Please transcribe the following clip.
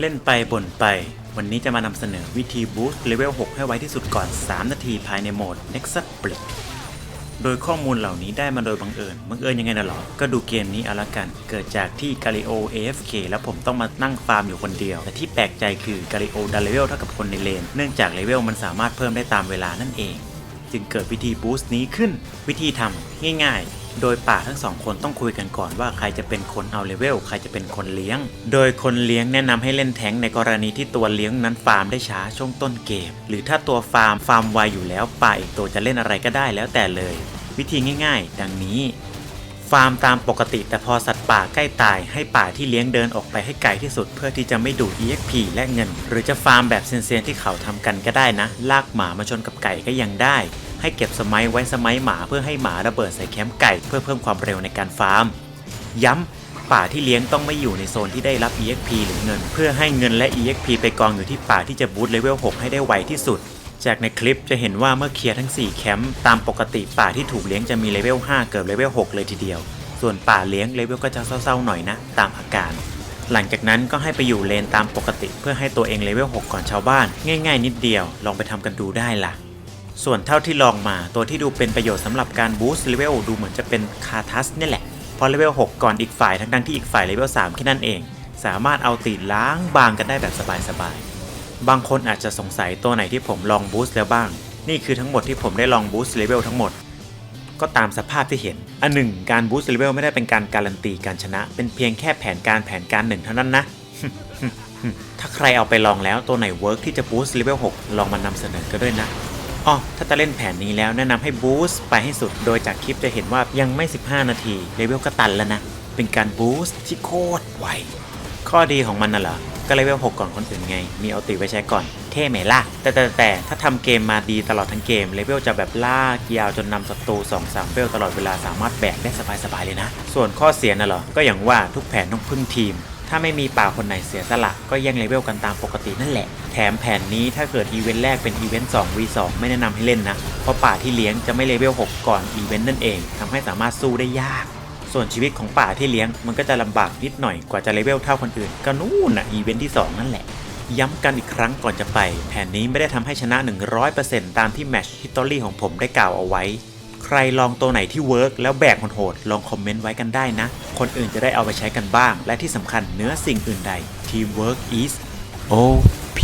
เล่นไปบ่นไป วันนี้จะมานำเสนอวิธีบูสต์เลเวล 6 ให้ไวที่สุดก่อน 3 นาทีภายในโหมด Nexus Split โดยข้อมูลเหล่านี้ได้มาโดยบังเอิญ บังเอิญยังไงน่ะหรอ ก็ดูเกมนี้เอาละกัน เกิดจากที่กาลิโอ AFK แล้วผมต้องมานั่งฟาร์มอยู่คนเดียว แต่ที่แปลกใจคือกาลิโอดันเลเวลเท่ากับคนในเลน เนื่องจากเลเวลมันสามารถเพิ่มได้ตามเวลานั่นเอง จึงเกิดวิธีบูสต์นี้ขึ้น วิธีทำง่าย ๆ โดยป่าทั้งสองคนต้องคุยกันก่อนว่าใครจะเป็นคนเอาเลเวลใครจะเป็นคนเลี้ยง โดยคนเลี้ยงแนะนำให้เล่นแทงในกรณีที่ตัวเลี้ยงนั้นฟาร์มได้ช้าช่วงต้นเกม หรือถ้าตัวฟาร์มฟาร์มไวอยู่แล้วป่าอีกตัวจะเล่นอะไรก็ได้แล้วแต่เลย วิธีง่าย ๆ ดังนี้ฟาร์มตามปกติแต่พอสัตว์ป่าใกล้ตายให้ป่าที่เลี้ยงเดินออกไปให้ไกลที่สุด เพื่อที่จะไม่ดูด EXP และเงิน หรือจะฟาร์มแบบเซียนๆที่เขาทำกันก็ได้นะ ลากหมามาชนกับไก่ก็ยังได้ ให้เก็บสมัยไว้สมัยหมาเพื่อให้หมาระเบิดใส่แคมป์ไก่เพื่อเพิ่มความเร็วในการฟาร์ม ย้ำป่าที่เลี้ยงต้องไม่อยู่ในโซนที่ได้รับ EXP หรือเงิน เพื่อให้เงินและ EXP ไปกองอยู่ที่ป่าที่จะบูตเลเวล 6 ให้ได้ไวที่สุด จากในคลิปจะเห็นว่าเมื่อเคลียร์ทั้ง 4 แคมป์ตามปกติป่าที่ถูกเลี้ยงจะมีเลเวล 5 เกือบเลเวล 6 เลยทีเดียว ส่วนป่าเลี้ยงเลเวลก็จะเศร้าๆหน่อยนะ ตามอาการหลังจากนั้นก็ให้ไปอยู่เลนตามปกติ เพื่อให้ตัวเองเลเวล 6 ก่อนชาวบ้าน ง่าย ๆ นิดเดียว ลองไปทำกันดูได้ล่ะ ส่วนเท่าที่ลองมาตัวที่ดูเป็นประโยชน์สำหรับการบูสต์เลเวลดูเหมือนจะเป็นคาทัสนี่แหละเพราะเลเวล 6 ก่อนอีกฝ่ายทั้งๆที่อีกฝ่ายเลเวล 3 แค่นั้นเอง สามารถเอาตีล้างบางกันได้แบบสบายๆ บางคนอาจจะสงสัยตัวไหนที่ผมลองบูสต์แล้วบ้าง นี่คือทั้งหมดที่ผมได้ลองบูสต์เลเวลทั้งหมด ก็ตามสภาพที่เห็น อันหนึ่งการบูสต์เลเวลไม่ได้เป็นการการันตีการชนะ เป็นเพียงแค่แผนการแผนการหนึ่งเท่านั้นนะ ถ้าใครเอาไปลองแล้วตัวไหนเวิร์กที่จะบูสต์เลเวล 6 ลองมานำเสนอกันด้วยนะ อ๋อถ้าจะเล่นแผนนี้แล้วแนะนำให้บูสต์ไปให้สุด โดยจากคลิปจะเห็นว่ายังไม่ 15 นาทีเลเวลก็ตันแล้วนะ เป็นการบูสต์ที่โคตรไว ข้อดีของมันน่ะเหรอ ก็เลเวล 6 ก่อนคนอื่นไง มีเอาติไว้ใช้ก่อน เท่ไหมล่ะ แต่แต่แต่ถ้าทำเกมมาดีตลอดทั้งเกมเลเวลจะแบบลากยาวจนนำศัตรู2 3เวลตลอดเวลาสามารถแบกได้สบายๆเลยนะ ส่วนข้อเสียน่ะเหรอ ก็อย่างว่าทุกแผนต้องพึ่งทีม ถ้าไม่มีป่าคนไหนเสียสละก็แย่งเลเวลกันตามปกตินั่นแหละ แถมแผนนี้ถ้าเกิดอีเวนต์แรกเป็นอีเวนต์2 v2 ไม่แนะนำให้เล่นนะ เพราะป่าที่เลี้ยงจะไม่เลเวล6 ก่อนอีเวนต์นั่นเองทำให้สามารถสู้ได้ยาก ส่วนชีวิตของป่าที่เลี้ยงมันก็จะลำบากนิดหน่อยกว่าจะเลเวลเท่าคนอื่น ก็นู่นนะอีเวนต์ที่ 2 นั่นแหละย้ำกันอีกครั้งก่อนจะไป แผนนี้ไม่ได้ทำให้ชนะ 100%ตามที่แมชฮิตตอรี่ของผมได้กล่าวเอาไว้ ใครลองตัวไหนที่เวิร์กแล้วแบกโหดๆลองคอมเมนต์ไว้กันได้นะ คนอื่นจะได้เอาไปใช้กันบ้าง และที่สำคัญเนื้อสิ่งอื่นใด Teamwork is OP